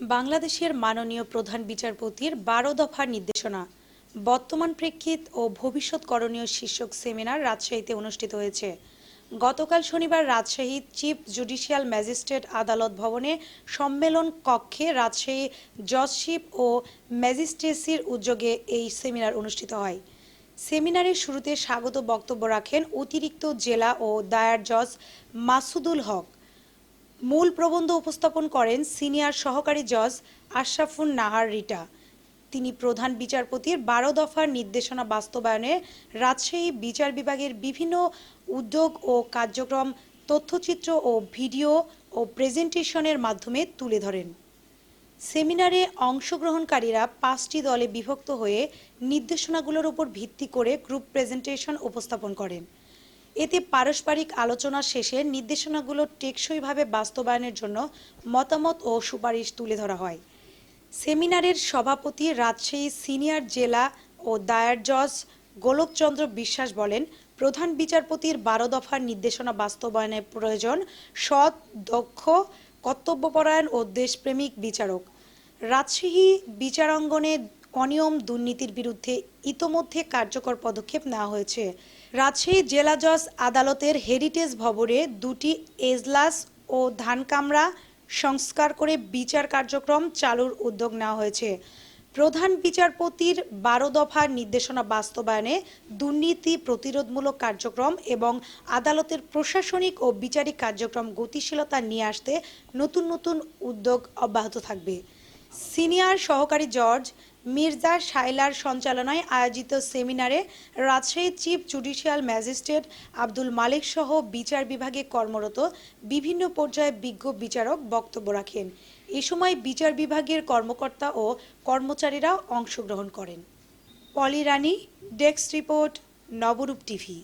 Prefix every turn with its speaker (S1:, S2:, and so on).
S1: বাংলাদেশের মাননীয় প্রধান বিচারপতির বারো দফার নির্দেশনা, বর্তমান প্রেক্ষিত ও ভবিষ্যৎ করণীয় শীর্ষক সেমিনার রাজশাহীতে অনুষ্ঠিত হয়েছে। গতকাল শনিবার রাজশাহী চিফ জুডিশিয়াল ম্যাজিস্ট্রেট আদালত ভবনে সম্মেলন কক্ষে রাজশাহী জজশিপ ও ম্যাজিস্ট্রেসির উদ্যোগে এই সেমিনার অনুষ্ঠিত হয়। সেমিনারের শুরুতে স্বাগত বক্তব্য রাখেন অতিরিক্ত জেলা ও দায়ার জজ মাসুদুল হক। মূল প্রবন্ধ উপস্থাপন করেন সিনিয়র সহকারী জজ আশরাফুন নাহার রিটা। তিনি প্রধান বিচারপতির বারো দফার নির্দেশনা বাস্তবায়নে রাজশাহী বিচার বিভাগের বিভিন্ন উদ্যোগ ও কার্যক্রম, তথ্যচিত্র ও ভিডিও ও প্রেজেন্টেশনের মাধ্যমে তুলে ধরেন। সেমিনারে অংশগ্রহণকারীরা পাঁচটি দলে বিভক্ত হয়ে নির্দেশনাগুলোর উপর ভিত্তি করে গ্রুপ প্রেজেন্টেশন উপস্থাপন করেন। এতে পারস্পরিক আলোচনা শেষে নির্দেশনাগুলো টেকসইভাবে বাস্তবায়নের জন্য মতামত ও সুপারিশ তুলে ধরা হয়। সেমিনারের সভাপতি রাজশাহী সিনিয়র জেলা ও দায়ার জজ গোলকচন্দ্র বিশ্বাস বলেন, প্রধান বিচারপতির বারো দফার নির্দেশনা বাস্তবায়নের প্রয়োজন, সৎ, দক্ষ, কর্তব্যপরায়ণ ও দেশপ্রেমিক বিচারক। রাজশাহী বিচারাঙ্গনে অনিয়ম দুর্নীতির বিরুদ্ধে ইতোমধ্যে কার্যকর পদক্ষেপ নেওয়া হয়েছে। রাজশাহী জেলা জজ আদালতের হেরিটেজ ভবনে দুটি এজলাস ও ধানকামরা সংস্কার করে বিচার কার্যক্রম চালুর উদ্যোগ নেওয়া হয়েছে। প্রধান বিচারপতির বারো দফার নির্দেশনা বাস্তবায়নে দুর্নীতি প্রতিরোধমূলক কার্যক্রম এবং আদালতের প্রশাসনিক ও বিচারিক কার্যক্রম গতিশীলতা নিয়ে আসতে নতুন নতুন উদ্যোগ অব্যাহত থাকবে। সিনিয়র সহকারী জজ মির্জা শাইলার সঞ্চালনায় আয়োজিত সেমিনারে Rajshahi chief judicial magistrate Abdul Malik সহ বিচার বিভাগে কর্মরত বিভিন্ন পর্যায়ে বিজ্ঞ বিচারক বক্তব্য রাখেন। এ সময় বিচার বিভাগের কর্মকর্তা ও কর্মচারীরা অংশগ্রহণ করেন। Poli Rani, desk report, Nabarup TV.